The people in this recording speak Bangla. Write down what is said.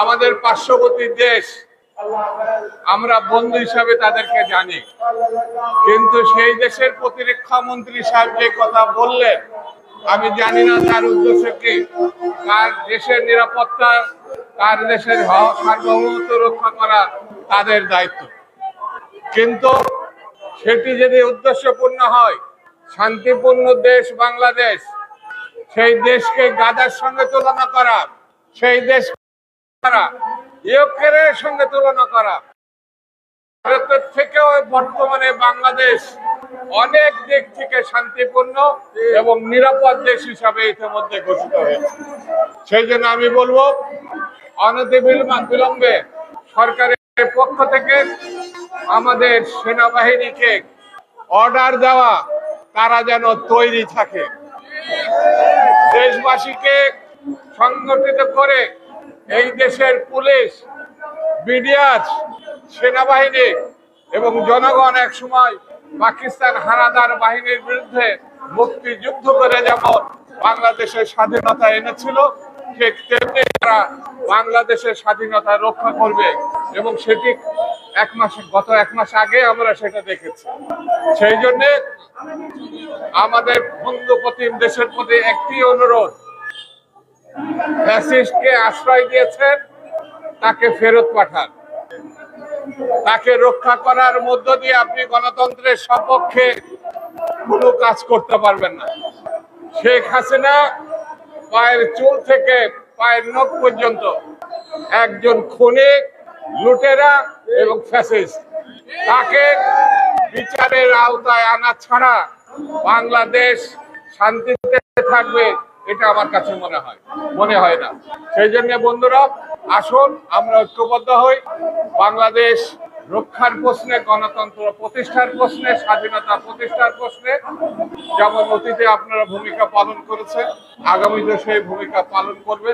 আমাদের পার্শ্ববর্তী দেশ, আমরা বন্ধু হিসাবে তাদেরকে জানি। কিন্তু সেই দেশের প্রতিরক্ষা মন্ত্রী সাহেব যে কথা বললেন, আমি জানি না তার উদ্দেশ্য কি। কার দেশের নিরাপত্তা কার দেশের সার্বভৌমত্ব রক্ষা করা তাদের দায়িত্ব। কিন্তু সেটি যদি উদ্দেশ্যপূর্ণ হয়, শান্তিপূর্ণ দেশ বাংলাদেশ, সেই দেশকে গাদার সঙ্গে তুলনা করা, সেই দেশ করা সঙ্গে তুলনা করা। ভারতের থেকেও বর্তমানে বাংলাদেশ অনেক দিক থেকে শান্তিপূর্ণ এবং নিরাপদ দেশ হিসাবে ইতিমধ্যে ঘোষিত হয়েছে। সেই জন্য আমি বলব অনতিবিলম্ব- বিলম্বে সরকারের পক্ষ থেকে আমাদের সেনাবাহিনীকে অর্ডার দেওয়া, তারা যেন তৈরি থাকে। দেশবাসীকে সংগঠিত করে এই দেশের পুলিশ, বিডিআর, সেনাবাহিনী এবং জনগণ এক সময় পাকিস্তান হানাদার বাহিনীর বিরুদ্ধে মুক্তিযুদ্ধ করে যেমন বাংলাদেশের স্বাধীনতা এনেছিল, ঠিক তেমনি তারা বাংলাদেশের স্বাধীনতা রক্ষা করবে এবং সেটি এক মাস, গত এক মাস আগে আমরা সেটা দেখেছি। সেই জন্যে আমাদের বন্ধু প্রতিম দেশের প্রতি একটি অনুরোধ ফ্যাসিস্টকে আশ্রয় দিয়েছেন, তাকে ফেরত পাঠান। তাকে রক্ষা করার মধ্য দিয়ে আপনি গণতন্ত্রের সপক্ষে কোনো কাজ করতে পারবেন না। শেখ হাসিনা পায়ের চুল থেকে পায়ের নখ পর্যন্ত একজন খুনি, লুটেরা এবং ফ্যাসিস্ট। তাকে বিচারের আওতায় আনা ছাড়া বাংলাদেশ শান্তিতে থাকবে এটা আমার কাছে মনে হয় মনে হয় না। সেই জন্য বন্ধুরা, আসুন, আমরা ঐক্যবদ্ধ হই। বাংলাদেশ রক্ষার প্রশ্নে, গণতন্ত্র প্রতিষ্ঠার প্রশ্নে, স্বাধীনতা প্রতিষ্ঠার প্রশ্নে, যেমন অতীতে আপনারা ভূমিকা পালন করেছেন আগামী সেই ভূমিকা পালন করবেন।